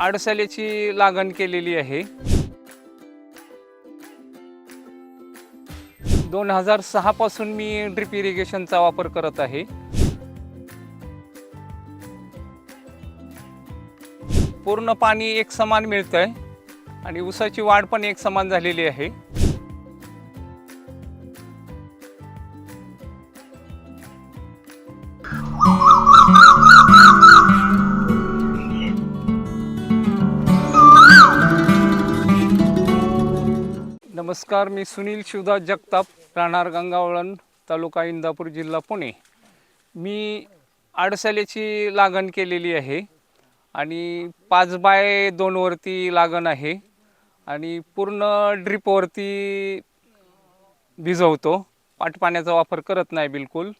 आडसाल्याची लागण केलेली आहे. दोन हजार सहा पासून मी ड्रिप इरिगेशनचा वापर करत आहे. पूर्ण पाणी एक समान आहे आणि ऊसाची वाढ पण एक समान झालेली आहे. नमस्कार मी सुनील शिवदास जगताप राहणार गंगावळण तालुका इंदापूर जिल्हा पुणे. मी आडसाल्याची लागण केलेली आहे आणि पाच बाय दोनवरती लागण आहे आणि पूर्ण ड्रिपवरती भिजवतो. पाटपाण्याचा वापर करत नाही बिलकुल.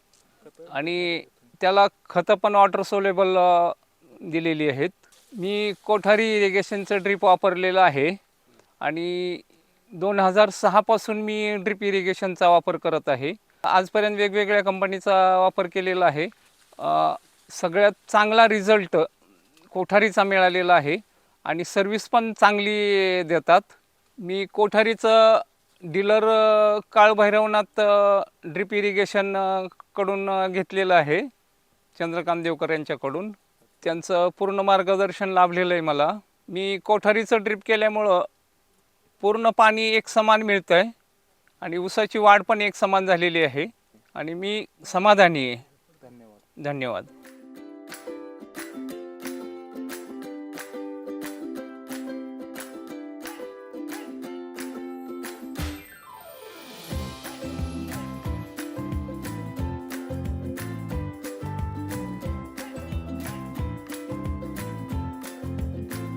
आणि त्याला खतं पण वॉटर सोलेबल दिलेली आहेत. मी कोठारी इरिगेशनचं ड्रिप वापरलेलं आहे आणि दोन हजार सहापासून मी ड्रिप इरिगेशनचा वापर करत आहे. आजपर्यंत वेगवेगळ्या कंपनीचा वापर केलेला आहे. सगळ्यात चांगला रिझल्ट कोठारीचा मिळालेला आहे आणि सर्विस पण चांगली देतात. मी कोठारीचं डीलर काळभैरवनाथ ड्रिप इरिगेशनकडून घेतलेलं आहे चंद्रकांत देवकर यांच्याकडून. त्यांचं पूर्ण मार्गदर्शन लाभलेलं आहे मला. मी कोठारीचं ड्रिप केल्यामुळं पूर्ण पाणी एक समान मिळतं आहे आणि ऊसाची वाढ पण एक समान झालेली आहे. आणि मी समाधानी आहे. धन्यवाद धन्यवाद.